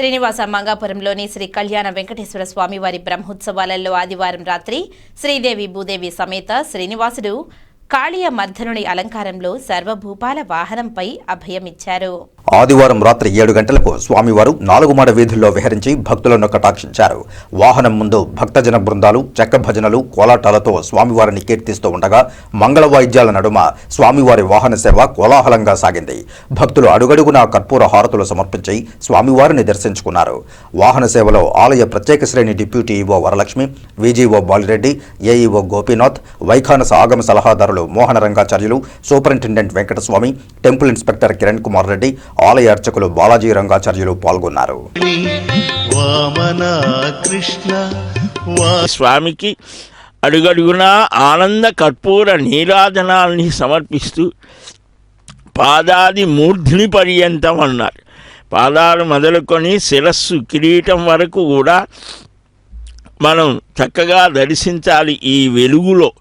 శ్రీనివాస మంగాపురంలోని శ్రీ కళ్యాణ వెంకటేశ్వర స్వామివారి బ్రహ్మోత్సవాలలో ఆదివారం రాత్రి శ్రీదేవి భూదేవి సమేత శ్రీనివాసుడు కాళీయ మర్ధనుని అలంకారంలో సర్వభూపాల వాహనంపై అభయమిచ్చారు. ఆదివారం రాత్రి ఏడు గంటలకు స్వామివారు నాలుగు మాడ వీధుల్లో విహరించి భక్తులను కటాక్షించారు. వాహనం ముందు భక్తజన బృందాలు చెక్క భజనలు కోలాటాలతో స్వామివారిని కీర్తిస్తూ ఉండగా మంగళ వాయిద్యాల నడుమ స్వామివారి వాహన సేవ కోలాహలంగా సాగింది. భక్తులు అడుగడుగునా కర్పూర హారతులు సమర్పించి స్వామివారిని దర్శించుకున్నారు. వాహన సేవలో ఆలయ ప్రత్యేక శ్రేణి deputy EO Varalakshmi VGO Balireddy AEO Gopinath Vaikhanasa ఆగమ సలహాదారులు Mohana Rangacharyulu superintendent Venkataswamy temple inspector Kiran Kumar Reddy ఆలయ అర్చకులు బాలాజీ రంగాచార్యులు పాల్గొన్నారు. వామన కృష్ణ వా స్వామికి అడుగడుగునా ఆనంద కర్పూర నీరాజనాల్ని సమర్పిస్తూ పాదాది మూర్ధిని పర్యంతం అన్నారు. పాదాలు మొదలుకొని శిరస్సు కిరీటం వరకు కూడా మనం చక్కగా దర్శించాలి ఈ వెలుగులో.